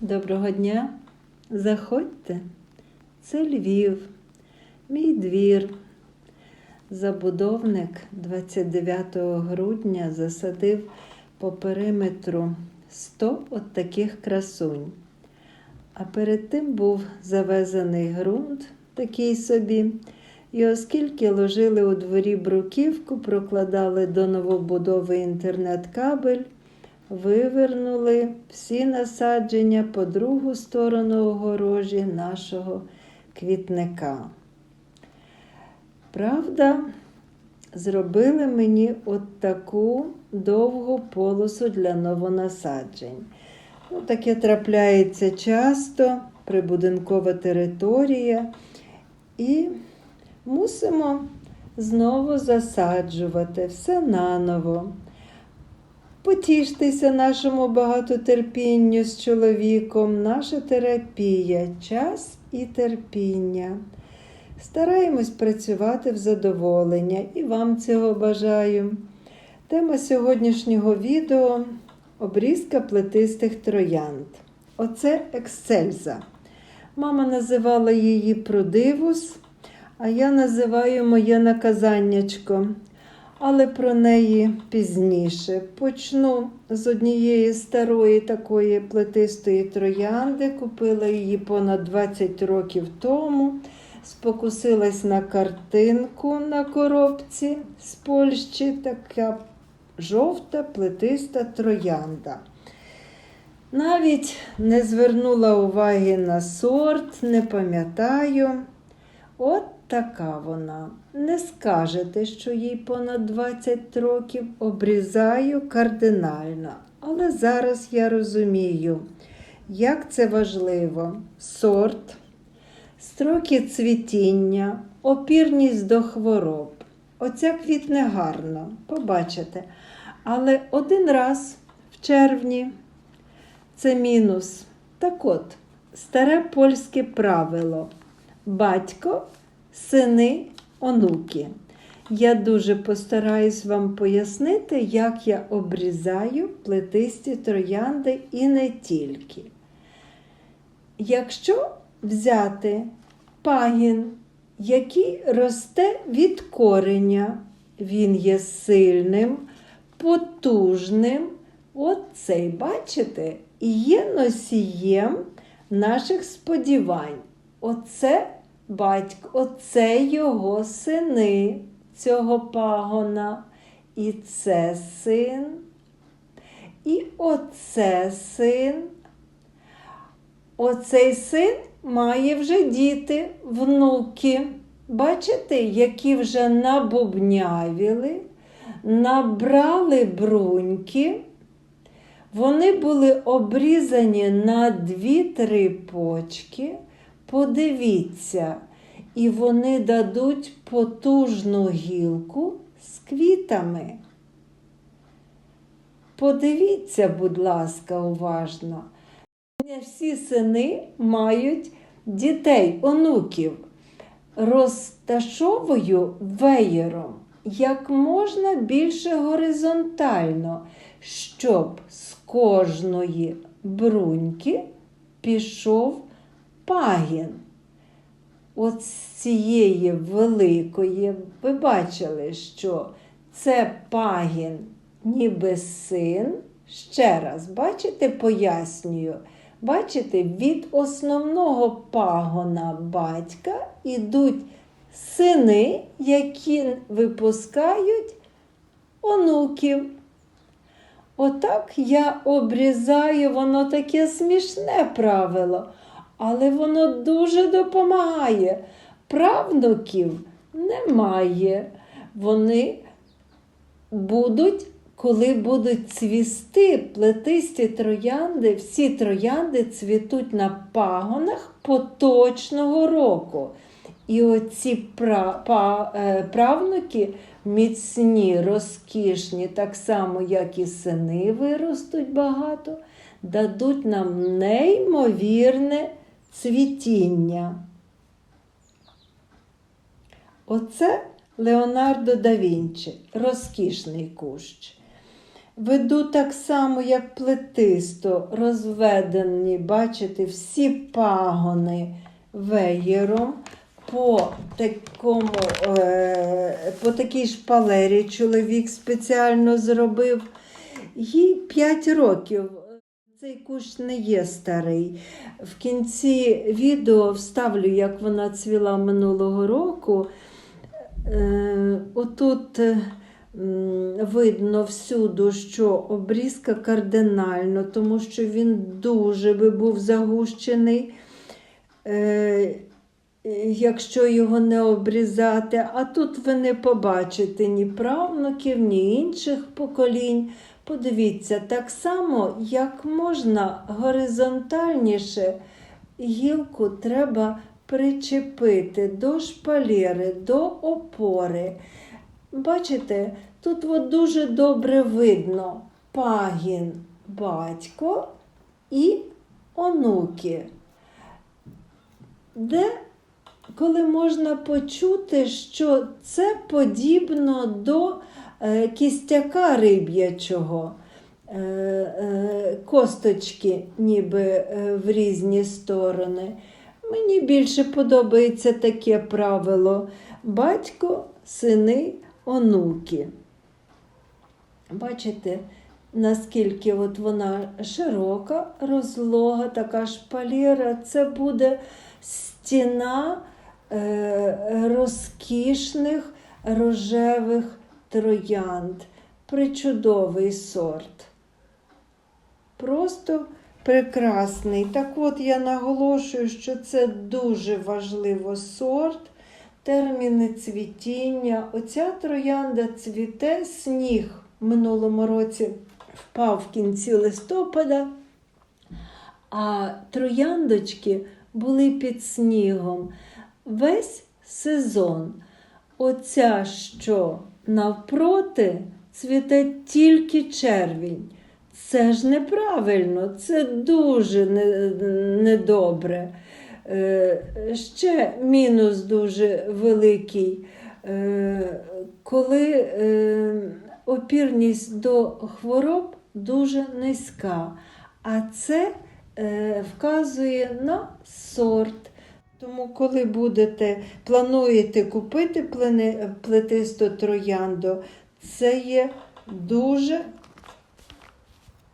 Доброго дня. Заходьте. Це Львів, мій двір. Забудовник 29 грудня засадив по периметру 100 от таких красунь. А перед тим був завезений ґрунт такий собі. І оскільки ложили у дворі бруківку, прокладали до новобудови інтернет-кабель, вивернули всі насадження по другу сторону огорожі нашого квітника. Правда, зробили мені от таку довгу полосу для новонасаджень. Ну, таке трапляється часто, прибудинкова територія. І мусимо знову засаджувати все наново. Потіштеся нашому багатотерпінню з чоловіком, наша терапія, час і терпіння. Стараємось працювати в задоволення і вам цього бажаю. Тема сьогоднішнього відео обрізка плетистих троянд. Оце ексцельза. Мама називала її продивус, а я називаю моє наказаннячко. Але про неї пізніше. Почну з однієї старої такої плетистої троянди. Купила її понад 20 років тому. Спокусилась на картинку на коробці з Польщі, така жовта плетиста троянда. Навіть не звернула уваги на сорт, не пам'ятаю. От така вона. Не скажете, що їй понад 20 років обрізаю кардинально. Але зараз я розумію, як це важливо. Сорт, строки цвітіння, опірність до хвороб. Оця квітне гарно, побачите. Але один раз в червні це мінус. Так от, старе польське правило. Батько, сини, онуки. Я дуже постараюсь вам пояснити, як я обрізаю плетисті троянди і не тільки. Якщо взяти пагін, який росте від кореня, він є сильним, потужним. Оцей, бачите, і є носієм наших сподівань. Оце батько, оце його сини цього пагона. І це син, і оце син. Оцей син має вже діти, внуки. Бачите, які вже набубнявіли, набрали бруньки. Вони були обрізані на дві-три почки. Подивіться, і вони дадуть потужну гілку з квітами. Подивіться, будь ласка, уважно. Не всі сини мають дітей, онуків. Розташовую веєром як можна більше горизонтально, щоб з кожної бруньки пішов пагін. От з цієї великої, ви бачили, що це пагін, ніби син. Ще раз, бачите, пояснюю. Бачите, від основного пагона батька ідуть сини, які випускають онуків. Отак я обрізаю, воно таке смішне правило, але воно дуже допомагає. Правнуків немає. Вони будуть коли будуть цвісти плетисті троянди, всі троянди цвітуть на пагонах поточного року. І оці правнуки міцні, розкішні, так само, як і сини виростуть багато, дадуть нам неймовірне цвітіння. Оце Леонардо да Вінчі, розкішний кущ. Веду так само, як плетисто, розведені, бачите, всі пагони веєром по такому, е, по такій шпалері чоловік спеціально зробив. Їй 5 років. Цей кущ не є старий. В кінці відео вставлю, як вона цвіла минулого року. Е, отут е, видно всюди, що обрізка кардинально, тому що він дуже би був загущений, е, якщо його не обрізати. А тут ви не побачите ні правнуків, ні інших поколінь. Подивіться, так само, як можна горизонтальніше гілку треба причепити до шпалери, до опори. Бачите, тут от дуже добре видно пагін батько і онуки, де коли можна почути, що це подібно до кістяка риб'ячого. Е, е, Косточки ніби е, в різні сторони. Мені більше подобається таке правило батько, сини, онуки. Бачите, наскільки от вона широка, розлога, така шпалера, це буде стіна е, розкішних рожевих троянд. Причудовий сорт. Просто прекрасний. Так от я наголошую, що це дуже важливо сорт, терміни цвітіння. Оця троянда цвіте сніг в минулому році впав в кінці листопада, а трояндочки були під снігом весь сезон. Оця, що навпроти, цвіте тільки червінь. Це ж неправильно, це дуже не- недобре. Е, Ще мінус дуже великий, Е, коли е, опірність до хвороб дуже низька, а це е, вказує на сорт. Тому, коли будете, плануєте купити плени- плетисту троянду, це є дуже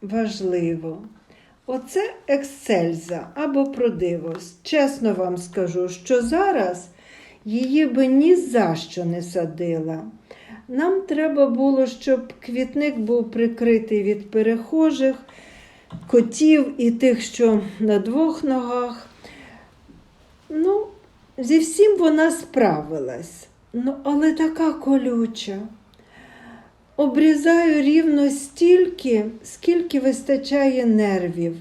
важливо. Оце ексельза або продивос. Чесно вам скажу, що зараз її би ні за що не садила. Нам треба було, щоб квітник був прикритий від перехожих, котів і тих, що на двох ногах. Ну, зі всім вона справилась. Ну, але така колюча. Обрізаю рівно стільки, скільки вистачає нервів.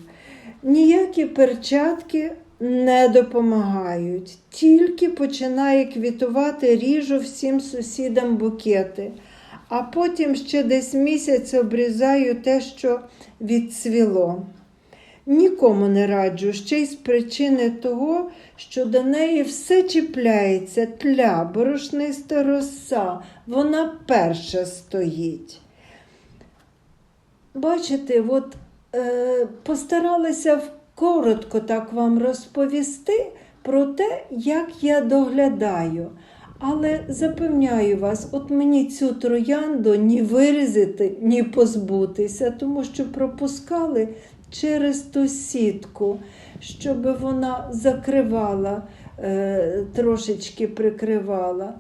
Ніякі перчатки не допомагають. Тільки починає квітувати, ріжу всім сусідам букети. А потім ще десь місяць обрізаю те, що відцвіло. Нікому не раджу, ще й з причини того, що до неї все чіпляється, тля, борошниста роса, вона перша стоїть. Бачите, от е, постаралася коротко так вам розповісти про те, як я доглядаю. Але запевняю вас, от мені цю троянду ні вирізати, ні позбутися, тому що пропускали через ту сітку, щоб вона закривала, е, трошечки прикривала.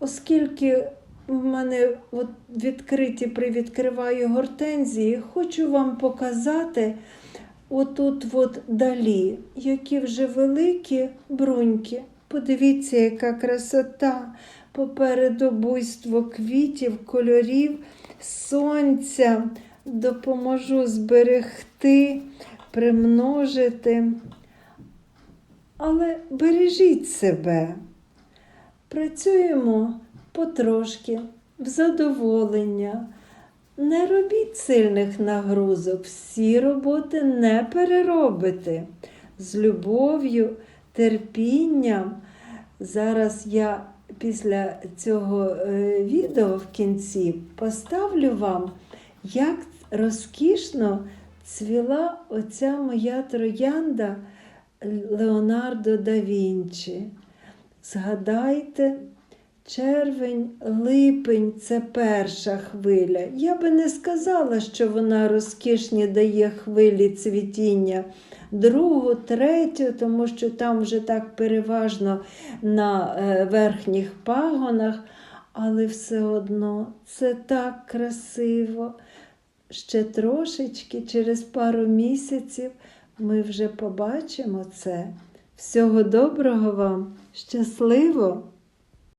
Оскільки в мене от відкриті привідкриваю гортензії, хочу вам показати отут от далі, які вже великі бруньки. Подивіться, яка красота. Попереду буйство квітів, кольорів, сонця. Допоможу зберегти, примножити. Але бережіть себе. Працюємо потрошки, в задоволення. Не робіть сильних нагрузок, всі роботи не переробите. З любов'ю, терпінням. Зараз я після цього е, відео в кінці поставлю вам, як розкішно цвіла оця моя троянда Леонардо да Вінчі. Згадайте, червень, липень це перша хвиля. Я би не сказала, що вона розкішні дає хвилі цвітіння. Другу, третю, тому що там вже так переважно на е, верхніх пагонах, але все одно це так красиво. Ще трошечки, через пару місяців, ми вже побачимо це. Всього доброго вам, щасливо!